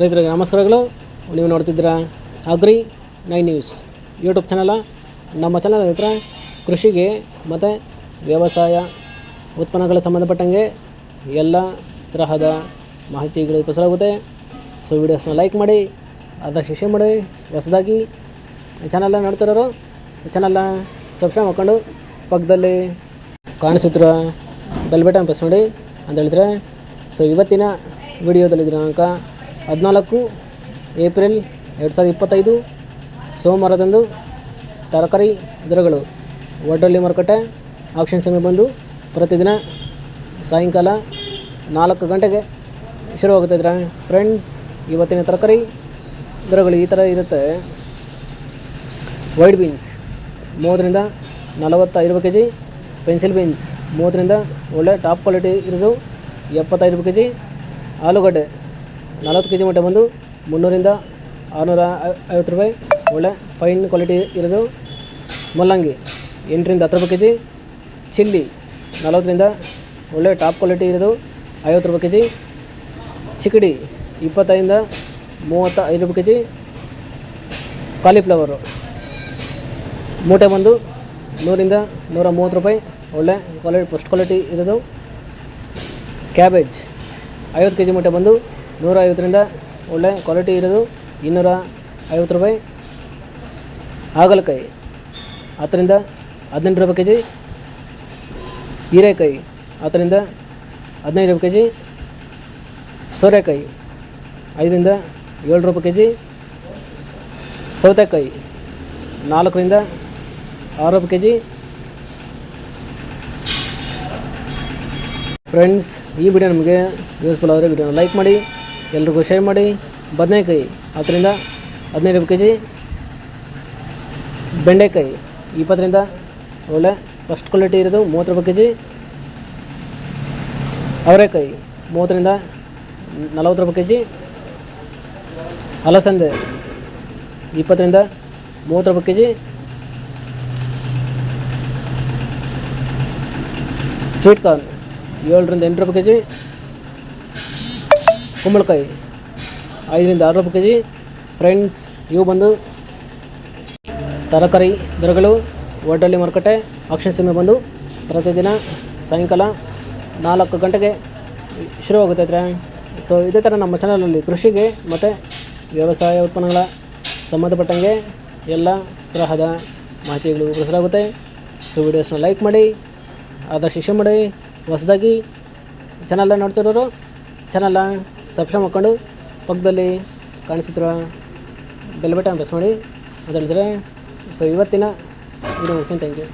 ರೈತರಿಗೆ ನಮಸ್ಕಾರಗಳು ನೀವು ನೋಡ್ತಿದ್ದೀರಾ agri nine news YouTube channel. ನಮ್ಮ ಚಾನಲ್ ಹತ್ರ ಕೃಷಿಗೆ ಮತ್ತು ವ್ಯವಸಾಯ ಉತ್ಪನ್ನಗಳ ಸಂಬಂಧಪಟ್ಟಂಗೆ ಎಲ್ಲ ತರಹದ ಮಾಹಿತಿಗಳು ಪ್ರಸಾರವಾಗುತ್ತೆ ಸೊ ವೀಡಿಯೋಸ್ನ ಲೈಕ್ ಮಾಡಿ ಆದಷ್ಟು ಶೇರ್ ಮಾಡಿ, ಹೊಸದಾಗಿ ಚಾನಲ್ನ ನೋಡ್ತಿರೋರು ಚಾನಲ್ನ ಸಬ್ಸ್ಕ್ರೈಬ್ ಮಾಡ್ಕೊಂಡು ಪಕ್ಕದಲ್ಲಿ ಕಾಣಿಸುತ್ತಿರೋ ಬೆಲ್ ಬಟನ್ ಪ್ರೆಸ್ ಮಾಡಿ ಅಂತ ಹೇಳಿದ್ರೆ ಸೊ ಇವತ್ತಿನ ವಿಡಿಯೋದಲ್ಲಿ ದಿನಾಂಕ ಹದಿನಾಲ್ಕು, ಏಪ್ರಿಲ್ ಎರಡು ಸಾವಿರದ ಇಪ್ಪತ್ತೈದು, ಸೋಮವಾರದಂದು ತರಕಾರಿ ದರಗಳು ಒಡ್ಡಳ್ಳಿ ಮಾರುಕಟ್ಟೆ ಆಕ್ಷನ್ ಸಮಯ ಬಂದು ಪ್ರತಿದಿನ ಸಾಯಂಕಾಲ ನಾಲ್ಕು ಗಂಟೆಗೆ ಶುರುವಾಗುತ್ತಿದ್ರೆ ಫ್ರೆಂಡ್ಸ್ ಇವತ್ತಿನ ತರಕಾರಿ ದರಗಳು ಈ ಥರ ಇರುತ್ತೆ. ವೈಟ್ ಬೀನ್ಸ್ ಮೂವತ್ತರಿಂದ ನಲವತ್ತೈದು ಕೆ ಜಿ ಪೆನ್ಸಿಲ್ ಬೀನ್ಸ್ ಮೂವತ್ತರಿಂದ ಒಳ್ಳೆ ಟಾಪ್ ಕ್ವಾಲಿಟಿ ಇರೋದು ಎಪ್ಪತ್ತೈದು ಕೆ ಜಿ ಆಲೂಗಡ್ಡೆ ನಲವತ್ತು ಕೆ ಜಿ ಮಟ್ಟ ಬಂದು ಮುನ್ನೂರಿಂದ ಆರುನೂರ ಐವತ್ತು ರೂಪಾಯಿ. ಒಳ್ಳೆ ಫೈನ್ ಕ್ವಾಲಿಟಿ ಇರೋದು. ಮುಲ್ಲಂಗಿ ಎಂಟರಿಂದ ಹತ್ತು ರೂಪಾಯಿ ಕೆ ಜಿ ಚಿಲ್ಲಿ ನಲವತ್ತರಿಂದ ಒಳ್ಳೆ ಟಾಪ್ ಕ್ವಾಲಿಟಿ ಇರೋದು ಐವತ್ತು ರೂಪಾಯಿ ಕೆ ಜಿ ಚಿಕಡಿ ಇಪ್ಪತ್ತೈದಿಂದ ಮೂವತ್ತ ಐದು ರೂಪಾಯಿ ಕೆ ಜಿ ಕಾಲಿಫ್ಲವರು ಮೂಟೆ ಬಂದು ನೂರಿಂದ ನೂರ ಮೂವತ್ತು ರೂಪಾಯಿ. ಒಳ್ಳೆ ಕ್ವಾಲಿಟಿ ಫಸ್ಟ್ ಕ್ವಾಲಿಟಿ ಇರೋದು. ಕ್ಯಾಬೇಜ್ ಐವತ್ತು ಕೆ ಜಿ ಮೂಟೆ ಬಂದು ನೂರ ಐವತ್ತರಿಂದ ಒಳ್ಳೆ ಕ್ವಾಲಿಟಿ ಇರೋದು ಇನ್ನೂರ ಐವತ್ತು ರೂಪಾಯಿ. ಹಾಗಲಕಾಯಿ ಹತ್ತರಿಂದ ಹದಿನೆಂಟು ರೂಪಾಯಿ ಕೆ ಜಿ ಹೀರೆಕಾಯಿ ಹತ್ತರಿಂದ ಹದಿನೈದು ರೂಪಾಯಿ ಕೆ ಜಿ ಸೋರೆಕಾಯಿ ಐದರಿಂದ ಏಳು ರೂಪಾಯಿ ಕೆ ಜಿ ಸೌತೆಕಾಯಿ ನಾಲ್ಕರಿಂದ ಆರು ರೂಪಾಯಿ ಕೆ ಜಿ ಫ್ರೆಂಡ್ಸ್, ಈ ವಿಡಿಯೋ ನಮಗೆ ಯೂಸ್ಫುಲ್ ಆದರೆ ವಿಡಿಯೋನ ಲೈಕ್ ಮಾಡಿ. ಎಲ್ರಿಗೂ ಶೇರ್ ಮಾಡಿ, ಬದನೆಕಾಯಿ. ಹತ್ತರಿಂದ ಹದಿನೈದು ರೂಪಾಯಿ ಕೆ ಜಿ ಬೆಂಡೆಕಾಯಿ. ಇಪ್ಪತ್ತರಿಂದ ಒಳ್ಳೆ ಫಸ್ಟ್ ಕ್ವಾಲಿಟಿ ಇರೋದು ಮೂವತ್ತು ರೂಪಾಯಿ ಕೆ ಜಿ ಅವರೆಕಾಯಿ. ಮೂವತ್ತರಿಂದ ನಲವತ್ತು ರೂಪಾಯಿ ಕೆ ಜಿ ಅಲಸಂದೆ. ಇಪ್ಪತ್ತರಿಂದ ಮೂವತ್ತು ರೂಪಾಯಿ ಕೆ ಜಿ ಸ್ವೀಟ್ ಕಾರ್ನ್ ಏಳರಿಂದ ಎಂಟು ರೂಪಾಯಿ ಕೆ ಜಿ ಕುಂಬಳಕಾಯಿ. ಐದರಿಂದ ಆರು ರೂಪಾಯಿ ಕೆ ಜಿ ಫ್ರೆಂಡ್ಸ್ ಇವು ಬಂದು ತರಕಾರಿ ದರಗಳು ಒಡ್ಡಳ್ಳಿ ಮಾರುಕಟ್ಟೆ, ಅಕ್ಷಯ ಸೀಮೆ ಬಂದು ಪ್ರತಿದಿನ ಸಾಯಂಕಾಲ ನಾಲ್ಕು ಗಂಟೆಗೆ ಶುರುವಾಗುತ್ತೈತೆ ಸೊ ಇದೇ ಥರ ನಮ್ಮ ಚಾನಲಲ್ಲಿ ಕೃಷಿಗೆ ಮತ್ತು ವ್ಯವಸಾಯ ಉತ್ಪನ್ನಗಳ ಸಂಬಂಧಪಟ್ಟಂಗೆ ಎಲ್ಲ ತರಹದ ಮಾಹಿತಿಗಳು ಪ್ರಸಾರಾಗುತ್ತೆ ಸೊ ವಿಡಿಯೋಸ್ನ ಲೈಕ್ ಮಾಡಿ ಆದಷ್ಟು ಶಿಕ್ಷೆ ಮಾಡಿ, ಹೊಸದಾಗಿ ಚಾನಲ್ನ ನೋಡ್ತಿರೋರು ಚಾನಲ್ನ ಸಬ್ಸ್ಕ್ರೈಬ್ ಮಾಡ್ಕೊಂಡು ಪಕ್ಕದಲ್ಲಿ ಕಾಣಿಸುತ್ತಿರುವ ಬೆಲ್ ಬಟನ್ ಪ್ರೆಸ್ ಮಾಡಿ ಅಂತ ಹೇಳಿದ್ರೆ ಸೊ ಇವತ್ತಿನ ವಿಡಿಯೋ ಮುಗಿಸ್ತೀನಿ. Thank you